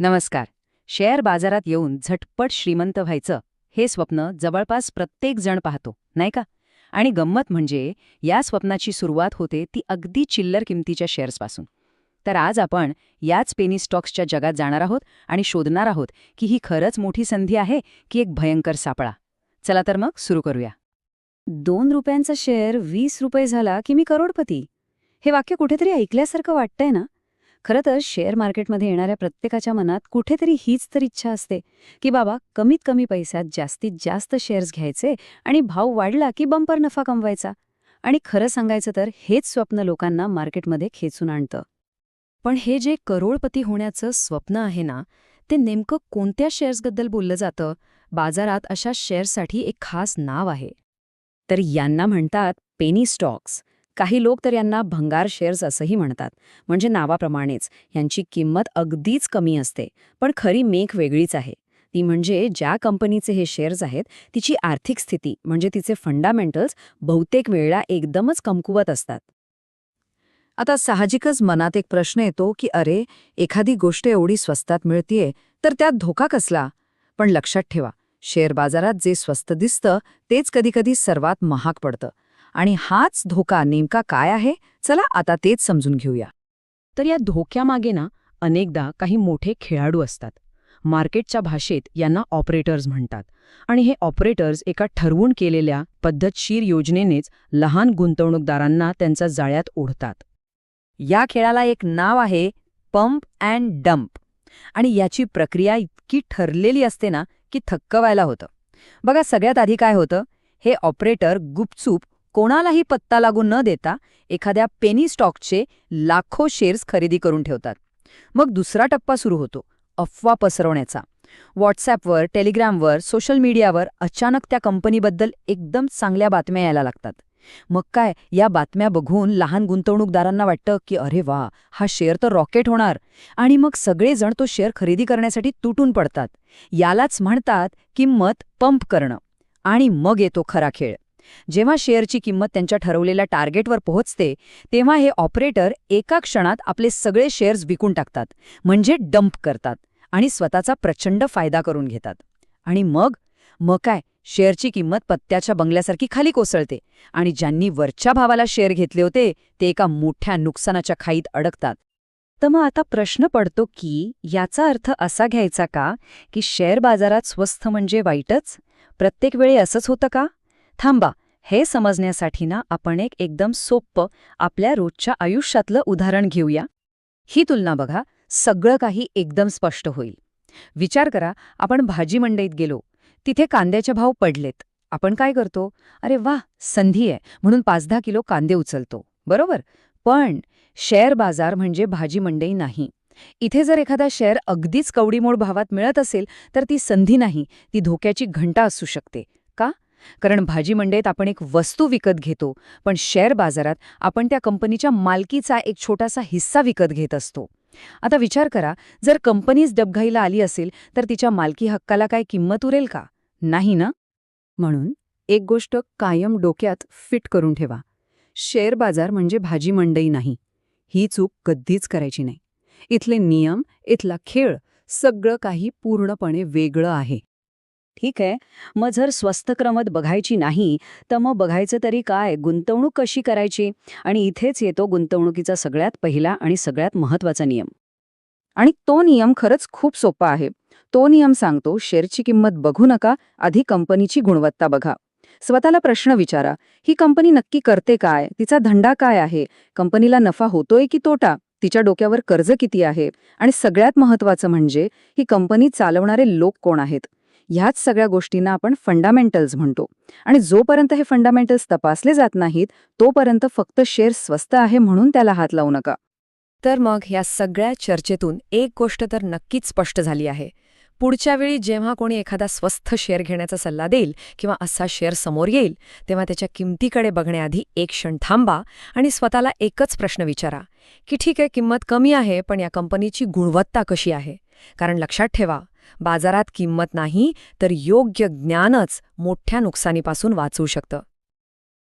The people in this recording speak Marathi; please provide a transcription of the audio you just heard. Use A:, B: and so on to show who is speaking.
A: नमस्कार. शेअर बाजारात येऊन झटपट श्रीमंत व्हायचं हे स्वप्न जवळपास प्रत्येक जण पाहतो नाही का? आणि गंमत म्हणजे या स्वप्नाची सुरुवात होते ती अगदी चिल्लर किमतीच्या शेअर्सपासून. तर आज आपण याच पेनी स्टॉक्सच्या जगात जाणार आहोत आणि शोधणार आहोत की ही खरंच मोठी संधी आहे की एक भयंकर सापळा. चला तर मग सुरू करूया. दोन रुपयांचा शेअर वीस रुपये झाला की मी करोडपती. हे वाक्य कुठेतरी ऐकल्यासारखं वाटतंय ना? खरं तर शेअर मार्केटमध्ये येणाऱ्या प्रत्येकाच्या मनात कुठेतरी हीच तर इच्छा असते की बाबा कमीत कमी पैशात जास्तीत जास्त शेअर्स घ्यायचे आणि भाव वाढला की बंपर नफा कमवायचा. आणि खरं सांगायचं तर हेच स्वप्न लोकांना मार्केटमध्ये खेचून आणतं. पण हे जे करोडपती होण्याचं स्वप्न आहे ना ते नेमकं कोणत्या शेअर्सबद्दल बोललं जातं? बाजारात अशा शेअर्ससाठी एक खास नाव आहे. तर यांना म्हणतात पेनी स्टॉक्स. काही लोक तर यांना भंगार शेअर्स असंही म्हणतात. म्हणजे नावाप्रमाणेच यांची किंमत अगदीच कमी असते. पण खरी मेख वेगळीच आहे. ती म्हणजे ज्या कंपनीचे हे शेअर्स आहेत तिची आर्थिक स्थिती म्हणजे तिचे फंडामेंटल्स बहुतेक वेळा एकदमच कमकुवत असतात.
B: आता साहजिकच मनात एक प्रश्न येतो की अरे एखादी गोष्ट एवढी स्वस्तात मिळतीये तर त्यात धोका कसला? पण लक्षात ठेवा शेअर बाजारात जे स्वस्त दिसतं तेच कधीकधी सर्वात महाग पडतं. आणि हाच धोका नेमका काय आहे चला आता तेच समजून घेऊया.
A: तर या धोक्यामागे ना अनेकदा काही मोठे खेळाडू असतात. मार्केटच्या भाषेत यांना ऑपरेटर्स म्हणतात. आणि हे ऑपरेटर्स एका ठरवून केलेल्या पद्धतशीर योजनेनेच लहान गुंतवणूकदारांना त्यांच्या जाळ्यात ओढतात.
B: या खेळाला एक नाव आहे पंप अँड डम्प आणि याची प्रक्रिया इतकी ठरलेली असते ना की थक्क व्हायला होतं. बघा सगळ्यात आधी काय होतं हे ऑपरेटर गुपचूप कोणालाही पत्ता लागू न देता एखाद्या पेनी स्टॉकचे लाखो शेअर्स खरेदी करून ठेवतात. मग दुसरा टप्पा सुरू होतो अफवा पसरवण्याचा. व्हॉट्सॲपवर टेलिग्रामवर सोशल मीडियावर अचानक त्या कंपनीबद्दल एकदम चांगल्या बातम्या यायला लागतात. मग काय या बातम्या बघून लहान गुंतवणूकदारांना वाटतं की अरे वा हा शेअर तर रॉकेट होणार. आणि मग सगळेजण तो शेअर खरेदी करण्यासाठी तुटून पडतात. यालाच म्हणतात किंमत पंप करणं. आणि मग येतो खरा खेळ. जेव्हा शेअरची किंमत त्यांच्या ठरवलेल्या टार्गेटवर पोहोचते तेव्हा हे ऑपरेटर एका क्षणात आपले सगळे शेअर्स विकून टाकतात म्हणजे डंप करतात आणि स्वतःचा प्रचंड फायदा करून घेतात. आणि मग? मग काय? शेअरची किंमत पत्त्याच्या बंगल्यासारखी खाली कोसळते आणि ज्यांनी वरच्या भावाला शेअर घेतले होते ते एका मोठ्या नुकसानाच्या खाईत अडकतात.
A: तर मग आता प्रश्न पडतो की याचा अर्थ असा घ्यायचा का की शेअर बाजारात स्वस्थ म्हणजे वाईटच? प्रत्येक वेळी असंच होतं का? थांबा हे समजण्यासाठी ना आपण एक एकदम सोप्पं आपल्या रोजच्या आयुष्यातलं उदाहरण घेऊया. ही तुलना बघा सगळं काही एकदम स्पष्ट होईल. विचार करा आपण भाजी मंडईत गेलो तिथे कांद्याचे भाव पडलेत. आपण काय करतो? अरे वा संधी आहे म्हणून पाच दहा किलो कांदे उचलतो. बरोबर? पण शेअर बाजार म्हणजे भाजी मंडई नाही. इथे जर एखादा शेअर अगदीच कवडीमोड भावात मिळत असेल तर ती संधी नाही ती धोक्याची घंटा असू शकते. का? कारण भाजी मंडईत आपण एक वस्तू विकत घेतो पण शेअर बाजारात आपण त्या कंपनीच्या मालकीचा एक छोटासा हिस्सा विकत घेत असतो. आता विचार करा जर कंपनीच डबघाईला आली असेल तर तिच्या मालकी हक्काला काय किंमत उरेल का? नाही ना? म्हणून एक गोष्ट कायम डोक्यात फिट करून ठेवा. शेअर बाजार म्हणजे भाजी मंडई नाही. ही चूक कधीच करायची नाही. इथले नियम इथला खेळ सगळं काही पूर्णपणे वेगळं आहे. ठीक आहे. मग जर स्वस्त क्रमत बघायची नाही तर मग बघायचं तरी काय? गुंतवणूक कशी करायची? आणि इथेच येतो गुंतवणुकीचा सगळ्यात पहिला आणि सगळ्यात महत्त्वाचा नियम. आणि तो नियम खरंच खूप सोपा आहे. तो नियम सांगतो शेअरची किंमत बघू नका आधी कंपनीची गुणवत्ता बघा. स्वतःला प्रश्न विचारा ही कंपनी नक्की करते काय? तिचा धंदा काय आहे? कंपनीला नफा होतोय की तोटा? तिच्या डोक्यावर कर्ज किती आहे? आणि सगळ्यात महत्वाचं म्हणजे ही कंपनी चालवणारे लोक कोण आहेत? ह्याच सगळ्या गोष्टींना आपण फंडामेंटल्स म्हणतो. आणि जोपर्यंत हे फंडामेंटल्स तपासले जात नाहीत तोपर्यंत फक्त शेअर स्वस्त आहे म्हणून त्याला हात लावू नका.
B: तर मग या सगळ्या चर्चेतून एक गोष्ट तर नक्कीच स्पष्ट झाली आहे. पुढच्या वेळी जेव्हा कोणी एखादा स्वस्थ शेअर घेण्याचा सल्ला देईल किंवा असा शेअर समोर येईल तेव्हा त्याच्या किमतीकडे बघण्याआधी एक क्षण थांबा आणि स्वतःला एकच प्रश्न विचारा की ठीक आहे किंमत कमी आहे पण या कंपनीची गुणवत्ता कशी आहे? कारण लक्षात ठेवा बाजारात किंमत नाही तर योग्य ज्ञानच मोठ्या नुकसानीपासून वाचवू शकतं.